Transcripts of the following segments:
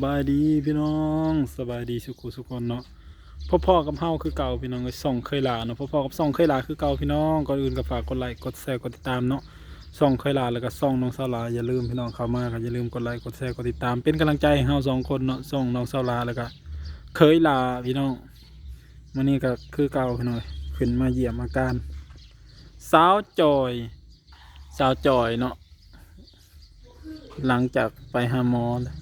สบายดีพี่น้องสบายดีสุขุสุขคนเนาะพ่อๆกับเฮาคือเก่าพี่น้องเอ้ยส่องเคยลาเนาะพ่อๆกับส่องเคยลาคือเก่าพี่น้องก่อนอื่นก็ฝากกดไลค์กดแชร์กดติดตามเนาะส่องเคยลาแล้วก็ส่องน้องสาวลาอย่าลืมพี่น้องเข้ามาก็อย่าลืมกดไลค์กดแชร์กดติดตามเป็นกำลังใจให้เฮาสองคนเนาะส่องน้องสาวลาแล้วก็เคยลาพี่น้องมื้อนี้ก็คือเก่าพี่น้องเอ้ยขึ้นมาเยี่ยมอาการสาวจอยสาวจอยเนาะหลังจากไปหาหมอแล้ว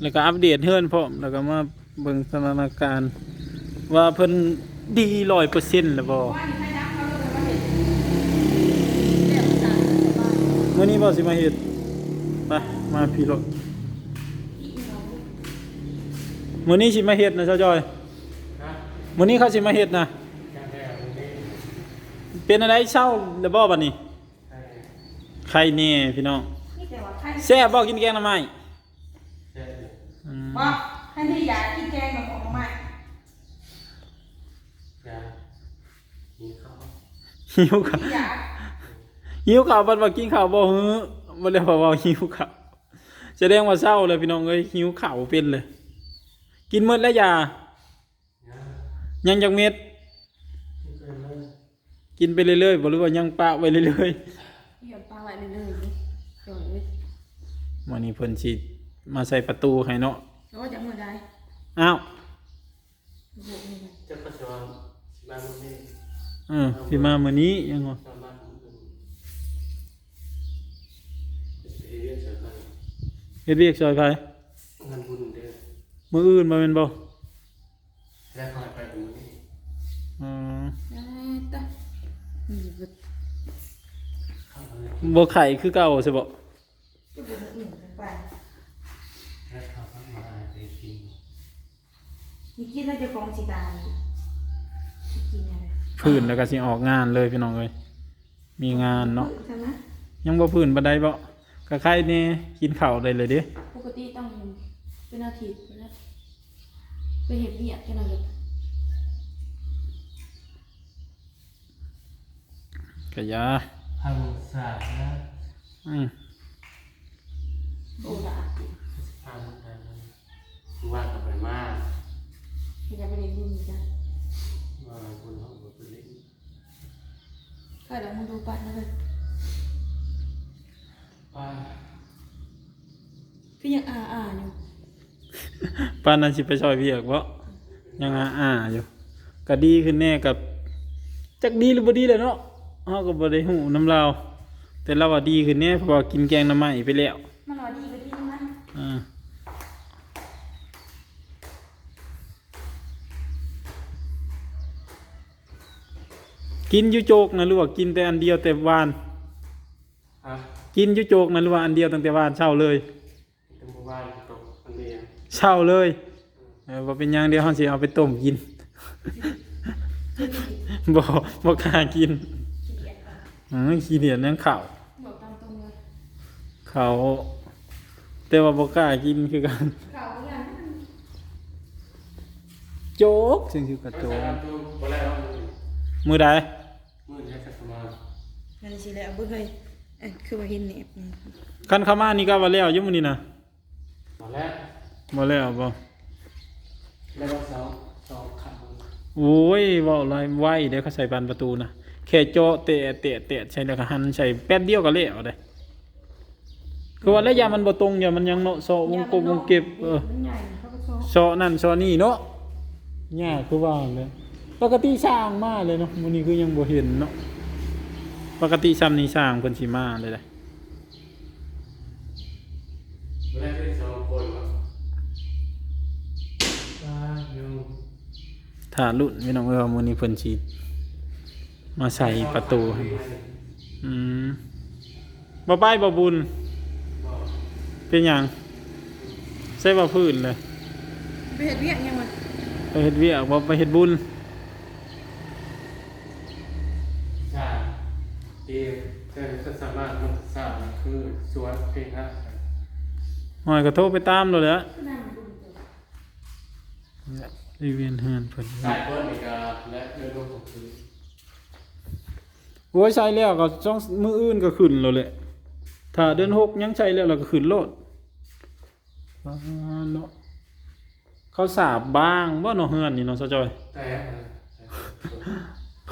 แล้วก็อัปเดตเฮือนพร้อมแล้วก็มาเบิ่งสถานการณ์ ว่าเพิ่นดีร้อยเปอร์เซ็นต์แล้วบ่มื้อนี้บ่สิมาเฮ็ดไปมาพี่รถมื้อนี้สิมาเฮ็ดนะเจ้าจอยมื้อนี้เขาสิมาเฮ็ดนะเป็นอะไรเช้าแล้วบ่บัดนี้ใครแน่พี่น้องนี่แต่ว่าใครแซ่บบ่กินแกงหน่อไม้ อืมบอกให้ที่อยากกินแกงกับของใหม่หิวข้าวที่อยากหิวข้าวบัดว่ากินข้าวบ่ฮื้อบ่ได้ว่าว่าหิวข้าวแสดงว่าเศร้าเลยพี่น้องเอ้ยหิวข้าวเป็นเลย กินหมดแล้วยายังจักเม็ด กินไปเรื่อยๆบ่รู้ว่ายังปะไว้เรื่อยที่อยากปลาไว้เรื่อยๆนี่จอยเลยๆวันนี้เพิ่นสิมาใส่ประตูให้เนาะ แล้วก็จะเมื่อใดอ้าวบวกนี่ไงจะประชวรบ้านมึงนี่เออสิมามื้อนี้ยังว่าชาวบ้านมึงเป็นเอเรียนเฉยไปเฮ็ดเวียกซอยไผงานบุญเด้อมื้ออื่นมาแม่นบ่แล้วคอยไปดูนี่อ๋อได้ตะนี่บดเข้ามาเลยบ่ไข่คือเก่าใช่บ่ จะบวกอื่นกันไป แล้วเขาก็มาไปกิน นี่กินแล้วจะกองสีตานี่กินอะไรพื้นแล้วก็สิออกงานเลยพี่น้องเอ้ยมีงานเนาะใช่ไหมยังบ่พื้นบันไดบ่ก็ใครนี่กินข้าวได้เลยเด้ปกติต้องเป็นอาทิตย์ไปแล้วไปเห็นเบียดกันหน่อยก็อยาทางศาสตร์นะอืมโอ้ละทางการว่างกับไปมาก ที่จะไปเรียนรู้จ้ะว่าคนเขาบอกไปเล่นก็เดี๋ยวมึงดูปัดนะเลยป้าก็ยังอ่าอ่าอยู่ปานนั้นสิไปซอยเวียกบ่ยังอ่าๆอยู่ก็ดีขึ้นแน่กับจักดีหรือบ่ดีแหละเนาะเฮาก็บ่ได้ฮู้นำเราแต่เราว่าดีขึ้นแน่เพราะว่ากินแกงหน่อไม้ไปแล้วมันว่าดีก็ดีนะอ่า กินอยู่โจกนะหรือว่ากินแต่อันเดียวแต่วาน ฮะกินอยู่โจกนะหรือว่าอันเดียวตั้งแต่วานเช้าเลยเป็นหมู่บ้านตกคนเดียวเช้าเลยเออว่าเป็นหยังเดียวเขาสิเอาไปต้มกิน บ่บ่กล้ากินอืมขี้เดียดนั่งข้าวบอกตามตรงเลยเขาแต่ว่าบ่กล้ากินคือกันข่าวอย่างนั้นโจ๊กซึ่งคือกระไม่โจใช่กครับดูบ่แล้ว มือใดมือนี้จะมานั่นสิแล้วเบิ่งเฮ้ยเอ้ยคือว่าเห็นแหนบนี่คันเข้ามานี่ก็ว่าแล้วอยู่มื้อนี้นะมาแล้วบ่แล้วบ่แล้วก็สองสองขันโอ้ยเว้าหลายไว้เดี๋ยวเขาใส่บานประตูนะแค่เจาะเตะเตะเตะใส่แล้วก็หันใส่แป๊บเดียวก็แล้วเด้คือว่าระยะมันบ่ตรงอย่ามันยังเนาะโซะวงกลมวงเก็บเออมันใหญ่เขาก็โชว์ซอนั่นซอนี่เนาะยากคือว่าเลย ปกติสร้างมาเลยเนาะมื้อนี้คือยังบ่เห็นเนาะปกติซ้ำนี่สร้างเพิ่นสิมาเลยแหละแรกเป็นสองคนเหรอป้าอยู่ถ้ารุ่นพี่น้องเอ้ยว่ามื้อนี้เพิ่นสิมาใส่ประตูให้อืมบ่ไปบ่บุญ เป็นหยังใส่บ่พื้นเลยไปเห็นเวียกยังมันไปเฮ็ดเวียกบ่ไปเฮ็ดบุญ ใช่ ดีเธอก็สามารถมันสามารถคือสวนเพลงนะหอยก็โทรไปตามแล้วแหละนั่นบุญเจ้ารีเวียนเฮือนเพิ่นสายเปิ้ลอีกาและเรื่องของคือโอ้ยใส่แล้วก็ช่องมื้ออื่นก็ขึ้นแล้วแหละถ้าเดือนหกยังใช้แล้วเราก็ขึ้นโลดอ่าเนาะเขาสาบบ้างบ่เนาะเฮือนนี่เนาะซะจอยแต่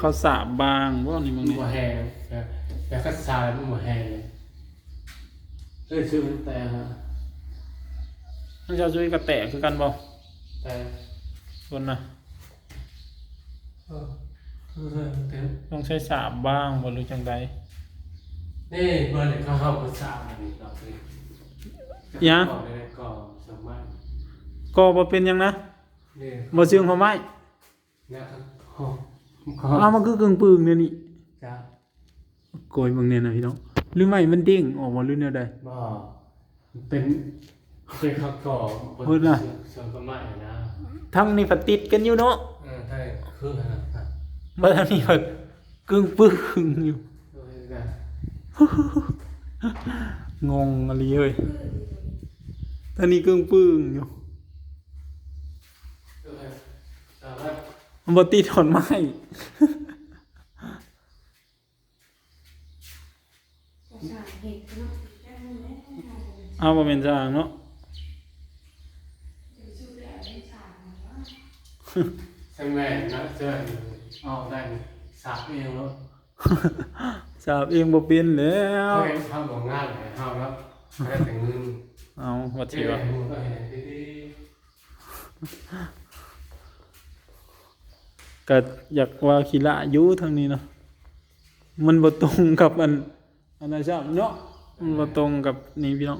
เขาสาบบ้างบ่นี่มึงนี่หมูแห้งแต่แต่ก็ซาเป็นหมูแห้งเลยเอ้ยชื่อมันแต่ฮะมันจะช่วยกระแตกคือกันบ่แต่คนน่ะเออเออเต็มต้องใช้สาบบ้างบ่รู้จังใดนี่เบอร์เนี่ยเขาเข้าภาษาอันนี้เราเลยหยังก่อนเลยก่อนสมัยก็บ่เป็นหยังนะนี่บ่เชื่องเขาไม้นะครับ โอ้ก็อ้าวมันคือกึ่งปึงเนี่ยนี่จะโกยเบางเนี่ยนะพี่น้องหรือไม่มันเด้งออกมาหรือแนวใดบ่เป็นเป็นข้าวกรอบเพิ่นน่ะเสริมสมัยนะทั้งนี้ก็ติดกันอยู่เนาะเออใช่คือขนาดนั้นบ่ทางนี้ก็กึ่งปึงอยู่เออได้งงอะไรเอ้ยทางนี้กึ่งปึงอยู่ บ่ติดถอนไม้ก็สร้างเหตุเนาะเอาบ่แม่นจางเนาะใช่ไหมนะเสื้อเอาได้สักเองแล้วสาบเองบ่เป็นแล้เขาวเห็นทำของงานเลยเอาแล้วได้แต่เงินเอาว่าเจ๊สิว่ามึง ก็เห็นดีก็อยากว่าขี้ละอยู่ทางนี้เนาะมันบ่ตรงกับอันอันนั้นจ้ะเนาะมันบ่ตรงกับนี่พี่น้อง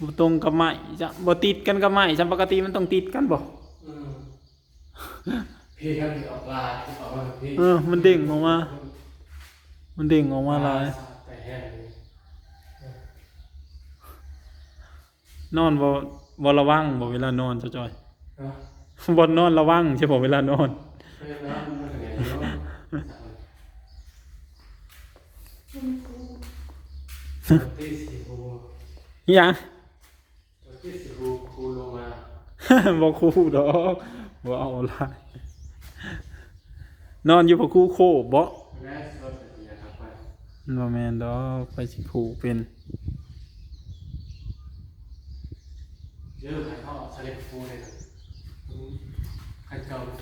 บ่ตรงกับไม้จ้ะบ่ติดกันกับไม้จ้ะปกติมันต้องติดกันบ่ๆอืมพี่ก็มีออกลายออกมาพี่เออมันเด้งออกมา มันเด้งออกมาหลายแต่แห้งเลยนอนบ่บ่ระวังบ่เวลานอนจ้ะจอยเนาะบ่นอนระวังใช่บ่เวลานอน เออนะมันเป็นไงเนาะที่สี่คูอิหยังที่สี่คูคูลงมาบ่คู่ดอกบ่เอาหลายนอนอยู่บ่คู่โคบ่แม่สดเป็นยังไงครับไปบ่แม่นดอกไปสิผูกเป็นเยอะใครเขาสเล็กฟูเลยใครเก่าท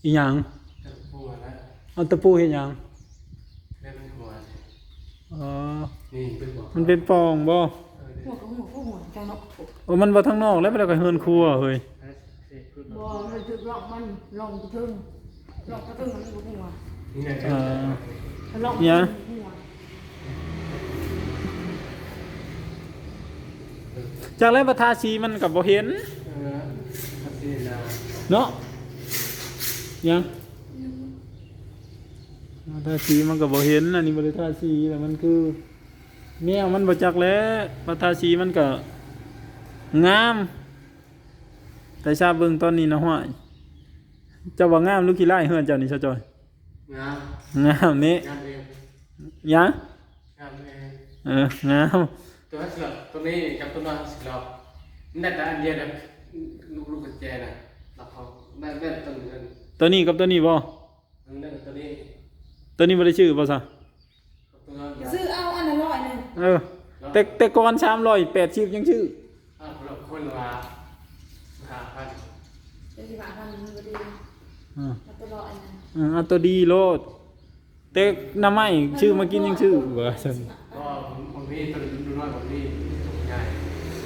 องอีหยังสเล็กฟูมาแล้วเอาตะปูเฮ็ดหยังเล่นหัวอ๋อนี่เป็นหัวมันเป็นปองบ่หัวกับหัวก็หัวจังเนาะโอ้มันบ่ทางนอกแล้วมันก็เฮือนครัวเฮ้ยบ่มันถึกลอกมันลองกระทึงลองกระทึงมันบ่หัวนี่ไงเอ่อลองเนี่ยหัวจากแล้วบ่ทาสีมันก็บ่เห็นเออพัฒนาเนาะ ยังทาสีมันก็บ่เห็นอันนี้บ่ได้ทาสีแต่มันคือแนวมันบ่จักแล้วบ่ทาสีมันก็งาม แต่ชาเบิ่งตอนนี้นะห้วยเจ้าว่างามหรือขี้ร้ายเฮือนเจ้านี่ซะจอยงามงามนี่งามเองยังงามเองเอองามตัวสิบตัวนี้กับตัวนั้นสิบนั่นแต่อันเดียวนะลูกลูกกุญแจนะเราเขาได้ได้ตัวนึง ตัวนี้กับตัวนี้บ่นั่นตัวนี้ตัวนี้บ่ได้ชื่อบ่ซะตัวนั้นซื้อเอาอันละร้อยหนึงเออแต่แต่ก่อน380ยังชื่ออ่าเราคนละห้าพันเดี๋ยวสิบาทพันมันบ่ดีอ่าเอาตัวร้อยอันนั้นอ่าเอาตัวดีโลดแต่น้ำไม้ชื่อมากินยังชื่อว่าซั่นก็บางทีตัวดูน้อยบางทีใหญ่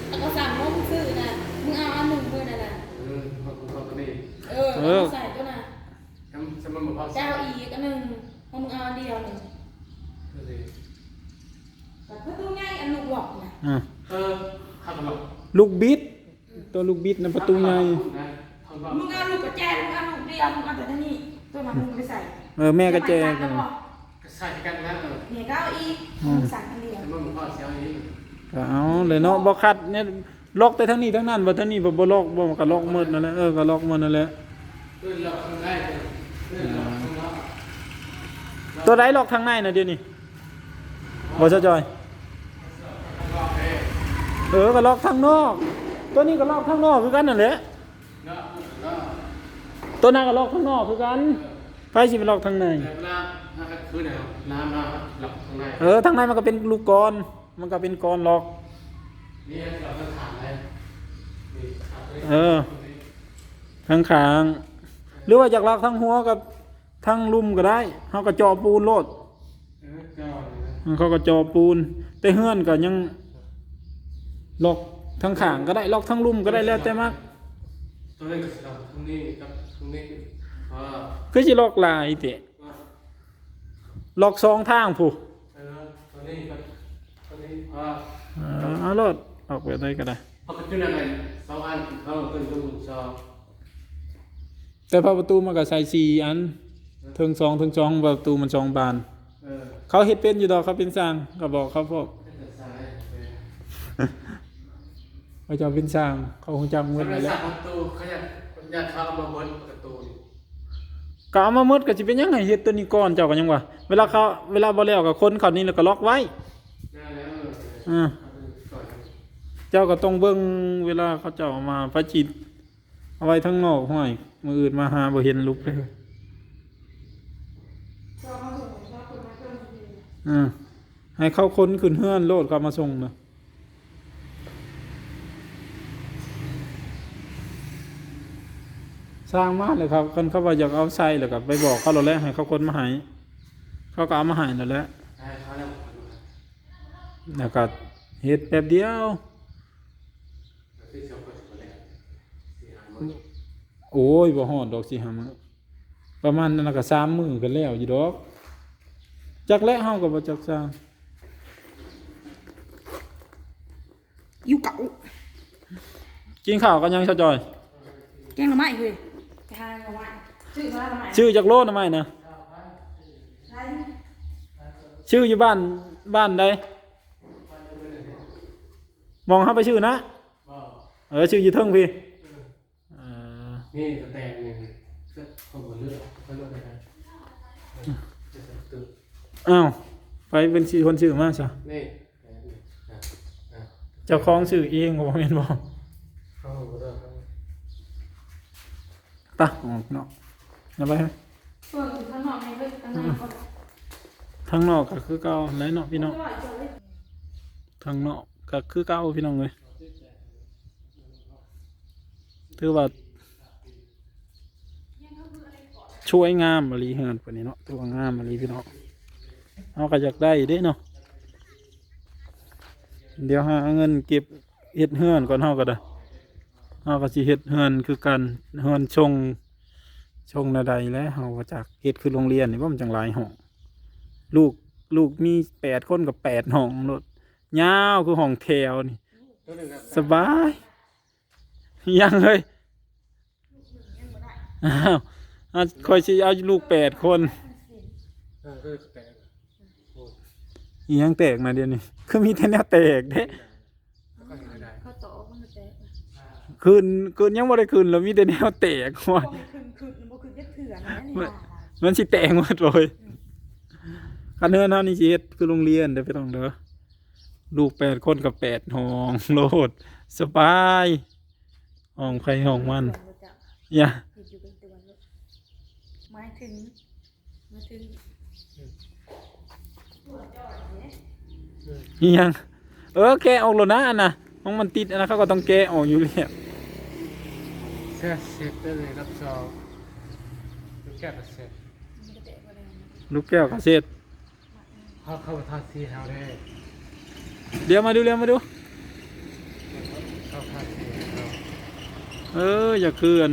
แล้วก็สั่งว่ามึงซื้อน่ะมึงเอาอันหนึ่งเพื่อนนั่นแหละเออพอตัวตัวนี้เออเอาใส่ตัวน่ะจำจำมันบอกว่าเจ้าอีกอันหนึ่งเพราะมึงเอาอันเดียวหนึ่งตัวนี้แต่ประตูง่ายอันลูกหลอกน่ะอ่าเออขับหลอกลูกบิด ตัวลูกบิดนะประตูใหญ่มึงเอาลูกกระแจมึงเอาลูกเดียวมึงเอาแต่ท่านี้ตัวนั้นมึงไปใส่เออแม่ก็แจกกันใส่กันแล้วเออเนี่ยก็เอาอีกมึงสั่งอันเดียวจำมันบอกว่าเสียอย่างนี้ก็เอาเลยเนาะบ่คัดเนี่ยล็อกแต่ทั้งนี้ทั้งนั้นบ่ทั้งนี้บ่บ่ล็อกบ่ก็ล็อกหมดนั่นแหละเออก็ล็อกหมดนั่นแหละด้วยเราทำได้เลยด้วยเราทำแล้ว ตัวใดล็อกทางในนะเดี๋ยวนี้บ่ซะจอยก็เอ๊ะเออก็ล็อกทางนอก ตัวนี้ก็ล็อกทางนอกคือกันนั่นแหละเนาะเนาะตัวนั้นก็ล็อกทางนอกคือกันไปสิไปลอกทางในเวลาถ้ากลางในเออทางในมันก็เป็นลูกกรมันก็เป็นกรลอกนี่เองถามเออทั้งขางหรือว่าอยากลอกทั้งหัวกับ ทั้งลุ่มก็ได้เขาก็จอปูนโลดเออเจ้าเนี่ยนะเขาก็จอปูน แต่เฮือนก็ยังลอกทั้งขางก็ได้ลอกทั้งลุ่มก็ได้แล้วแต่มากตัวนี้ก็สิเราตรงนี้กับตรงนี้อ่าคือสิลอกลายเตะอ่าลอกสองทางผู้เออตัวนี้กับตัวนี้อ่าเออเอาโลดออกไปได้ก็ได้เพราะปัจจุบันเนี่ยสองอันเขาเป็นตัวสองแต่พอประตูมันก็ใส่สี่อัน เทิงสองเทิงสองประตูมันสองบานเออเขาเฮ็ดเป็นอยู่ดอกเขาเป็นสร้างก็บอกเขาพวกเป็นแต่ซ้ายเออเขาจะเป็นสร้าง เขาคงจำเงินสำหไว้รับแล้สัวตว์ประตูเขาอยากอยากเข้ามาบนประตูนี่ก็เอามาหมดก็สิเป็นยังไงเฮ็ดตัวนี้ก่อนเจ้าก็ยังว่า เวลาเขาเวลาบ่แล้วก็คนเขานี่แล้วก็ล็อกไว้ได้แล้วอ่าก่อนเจ้าก็ต้องเบิ่งเวลาเขาเจ้าเอามาพระจิต เอาไว้ทั้งนอกห้อยมืออื่นมาหาบ่เห็นลุกเลย ก็เขาส่งชอบคนมาเพิ่มที อ่าให้เข้าค้นขึ้นเฮือนโลดเขามาส่งนะสร้างมาเลยครับคนเขาว่าอยากเอาใส่แล้วก็ไปบอกเขาเราแล้วให้เขาค้นมาให้เขาก็เอามาให้นั่นแหละได้เขาแล้วแล้วก็เฮ็ดแป๊บเดียวโอ้ยบ่ฮอดดอกสิหามื้อประมาณนั้นนะก็สามมือกันแล้วอยู่ดอก จักและเฮาก็บ่จักสร้างอยู่เก่ากินข้าวกันยังเชาจอย แกงหน่อไม้เลยไปหาหน่อไม้ชื่อมาหน่อไม้ชื่อจักโลนะไม่นะใช่ชื่ออยู่บ้านบ้านใดมองเฮาไปชื่อนะบ่เออชื่ออยู่เทิงพี่เออนี่กระแตงนี่ก็คนบนเลือดเขาเลือกไปนะจะตึก อ้าวไปเป็นชื่อคนชื่อมาซะนี่อะอะเจ้าของชื่อเองก็บ่แม่นบ่เข้าบ่ได้เข้าตะออกเนาะอย่าไปให้ส่วนข้างนอกในเรื่องข้างในก็ทางนอกก็คือเก่าไหนเนาะพี่น้องอร่อยจังเลยทางนอกก็คือเก่าพี่น้องเลยถือว่าช่วยงามมาลีเฮือนปานนี้เนาะตัวงามมาลีพี่น้อง เอาก็อยากได้เด้เนาะเดี๋ยวหาเงินเก็บเฮ็ดเฮือนก่อนเฮาก็ได้เฮาก็สิเฮ็ดเฮือนคือกันเฮือนชงชงนาใดแล้วเฮาก็จากเฮ็ดคือโรงเรียนนี่บ่มันจังหลายห้องลูกลูกมีแปดคนกับแปดห้องรถยาวคือห้องแถวนี่ สบาย ยังเลยอ้าวอะคอยสิเอาลูกแปดคน เออก็แตงโอ้ อีหยังแตกมาเดี๋ยวนี้คือมีแต่แนวแตกเด้แล้วก็เห็นไม่ได้ข้าวโต๊ะมันจะแตกคืนคืนยังบ่ได้คืนแล้วมีแต่แนวแตกว่าบ่คืนคืนบ่คืนยัดเถื่อนนะนี่ล่ะมันสิแตกหมดเลยคันเฮือนเฮานี่สิเฮ็ดคือโรงเรียนเด้อพี่น้องเด้อลูกแปดคนกับแปดห้องโลดสบายห้องใครห้องมันอย่าเห็นอยู่เป็นตัวเลยหมายถึงหมายถึง อีหยังเออแกะออกแล้วนะอันน่ะมันมันติดอันนะเขาก็ต้องแกะออกอยู่แล้วเสียเสร็จได้เลยรับจองลูกแก้วก็เสร็จมันจะแตกมาแล้วลูกแก้วกระเซ็ดเขาเข้ามาทาสีเฮาได้เดี๋ยวมาดูเดี๋ยวมาดู เข้าทาสีเฮาเอออย่าคืน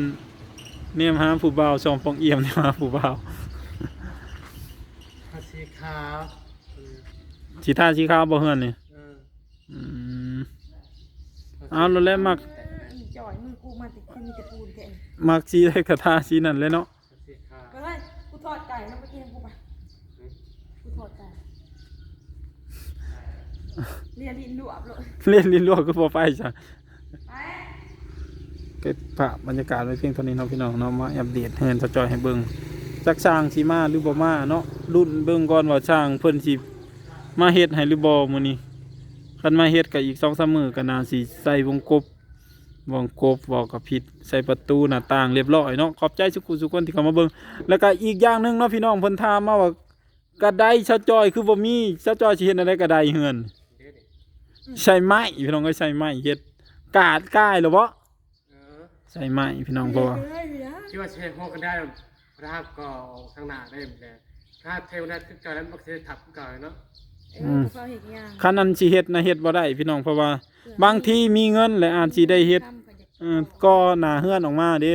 เนี่ยหาผู้บ่าวสองปองเอี่ยมเนี่ยหาผู้บ่าวทาสีขาว สีท่าสีขาวบ่เฮือนนี่เอออืมเอาแล้วแหละมักอีจ่อยมือกูมาติดคือมีแต่ปูนแทนมักสีได้กระทาสีนั่นเลยเนาะทาสีขาวไปเลยกูทอดไก่แล้วไปกินกูไปกูทอดไก่เรียนดินดวบเลยเล่นลิ้นลวกก็พอไปจ้ะ ไปเก็บภาพบรรยากาศไว้เพียงเท่านี้เนาะพี่น้องเนาะมาอัปเดตเฮือนสะจอยให้เบิ่งจักสร้างสิมาหรือบ่มาเนาะรุ่นเบิ่งก่อนว่าสร้างเพิ่นสิ มาเฮ็ดให้หรือบ่มื้อนี้คันมาเฮ็ดก็อีก2-3มื้อก็น่าสิใส่วงกบวงกบบอกกับผิดใส่ประตูหน้าต่างเรียบร้อยเนาะขอบใจสุขุสุคนที่เข้ามาเบิ่งแล้วก็อีกอย่างหนึงเนาะพี่น้องเพิ่นถามมาว่ากระไดชาวจอยคือบ่มีชาวจอยสิเฮ็ดอะไรกระไดเฮือนใช่ไม้พี่น้องก็ใช่ไม้เฮ็ดกาดก้ายหรือบ่ใช่ไม้พี่น้องเพราะว่าคิดว่าใช้ห้องกันได้พระก็ข้างหน้าได้เหมือนกันถ้าเทวนาคือเก่าแล้วมันจะทับก่าเนาะ ออเขาเห็นยังคันนั้นสิเฮ็ดนะเฮ็ดบ่ได้พี่น้องเพราะว่า บางทีมีเงินและอาจสิได้เฮ็ด เออก็หน้าเฮือนออกมาเด้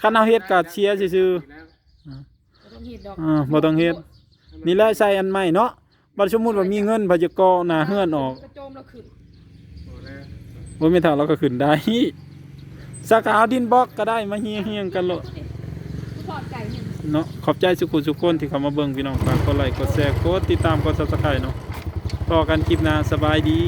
คันเอาเฮ็ดก็เชียร์ซื่อแล้วบ่ต้องเห็ดดอกๆอ่าบ่ต้องเฮ็ดนี่แหละใส่อันใหม่เนาะบัดสมมุติว่ามีเงินพอจะก่อหน้าเฮือนออกกระโจมเราขึ้นโอ้แล้วบ่แม่นถ้าเราก็ขึ้นได้ สักเอาดินบล็อกก็ได้มาเฮียงๆกันโลดทอดไก่เนี่ย เนาะขอบใจสุขุสุขคนที่เข้ามาเบิ่งพี่น้องฝากกดไลค์กดแชร์กดติดตามกด Subscribe เนาะ ต่อกันคลิปหน้าสบายดี